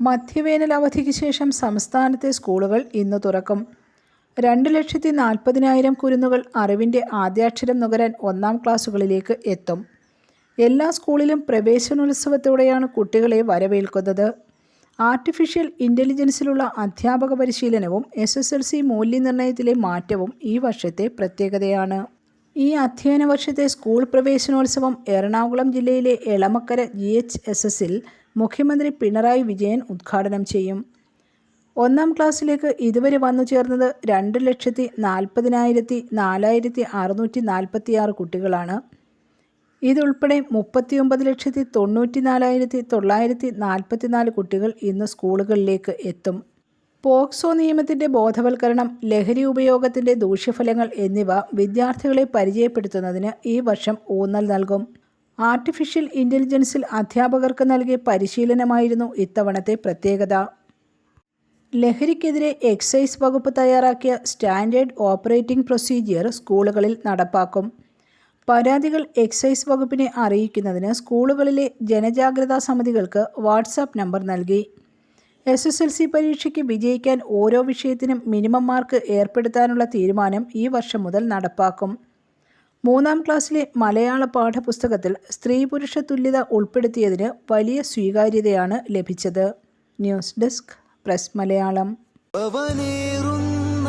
മധ്യവേനൽ അവധിക്ക് ശേഷം സംസ്ഥാനത്തെ സ്കൂളുകൾ ഇന്ന് തുറക്കും. രണ്ട് ലക്ഷത്തി നാൽപ്പതിനായിരം കുരുന്നുകൾ അറിവിന്റെ ആദ്യാക്ഷരം നുകരാൻ ഒന്നാം ക്ലാസ്സുകളിലേക്ക് എത്തും. എല്ലാ സ്കൂളിലും പ്രവേശനോത്സവത്തോടെയാണ് കുട്ടികളെ വരവേൽക്കുന്നത്. ആർട്ടിഫിഷ്യൽ ഇന്റലിജൻസിലുള്ള അധ്യാപക പരിശീലനവും എസ് എസ് എൽ സി മൂല്യനിർണയത്തിലെ മാറ്റവും ഈ വർഷത്തെ പ്രത്യേകതയാണ്. ഈ അധ്യയന വർഷത്തെ സ്കൂൾ പ്രവേശനോത്സവം എറണാകുളം ജില്ലയിലെ എളമക്കര ജി എച്ച് എസ് എസിൽ മുഖ്യമന്ത്രി പിണറായി വിജയൻ ഉദ്ഘാടനം ചെയ്യും. ഒന്നാം ക്ലാസ്സിലേക്ക് ഇതുവരെ വന്നു ചേർന്നത് രണ്ട് ലക്ഷത്തി നാൽപ്പതിനായിരത്തി നാലായിരത്തി അറുന്നൂറ്റി നാൽപ്പത്തി ആറ് കുട്ടികളാണ്. ഇതുൾപ്പെടെ മുപ്പത്തിയൊമ്പത് ലക്ഷത്തി തൊണ്ണൂറ്റി നാലായിരത്തി തൊള്ളായിരത്തി നാൽപ്പത്തി നാല് കുട്ടികൾ ഇന്ന് സ്കൂളുകളിലേക്ക് എത്തും. പോക്സോ നിയമത്തിന്റെ ബോധവൽക്കരണം ലഹരി ഉപയോഗത്തിന്റെ ദൂഷ്യഫലങ്ങൾ എന്നിവ വിദ്യാർത്ഥികളെ പരിചയപ്പെടുത്തുന്നതിന് ഈ വർഷം ഊന്നൽ നൽകും. ആർട്ടിഫിഷ്യൽ ഇന്റലിജൻസിൽ അധ്യാപകർക്ക് നൽകിയ പരിശീലനമായിരുന്നു ഇത്തവണത്തെ പ്രത്യേകത. ലഹരിക്കെതിരെ എക്സൈസ് വകുപ്പ് തയ്യാറാക്കിയ സ്റ്റാൻഡേർഡ് ഓപ്പറേറ്റിംഗ് പ്രൊസീജിയർ സ്കൂളുകളിൽ നടപ്പാക്കും. പരാതികൾ എക്സൈസ് വകുപ്പിനെ അറിയിക്കുന്നതിന് സ്കൂളുകളിലെ ജനജാഗ്രതാ സമിതികൾക്ക് വാട്സാപ്പ് നമ്പർ നൽകി. എസ് എസ് എൽ സി പരീക്ഷയ്ക്ക് വിജയിക്കാൻ ഓരോ വിഷയത്തിനും മിനിമം മാർക്ക് ഏർപ്പെടുത്താനുള്ള തീരുമാനം ഈ വർഷം മുതൽ നടപ്പാക്കും. മൂന്നാം ക്ലാസ്സിലെ മലയാള പാഠപുസ്തകത്തിൽ സ്ത്രീ പുരുഷ തുല്യത ഉൾപ്പെടുത്തിയതിന് വലിയ സ്വീകാര്യതയാണ് ലഭിച്ചത്. News desk press Malayalam. അവനേറുന്ന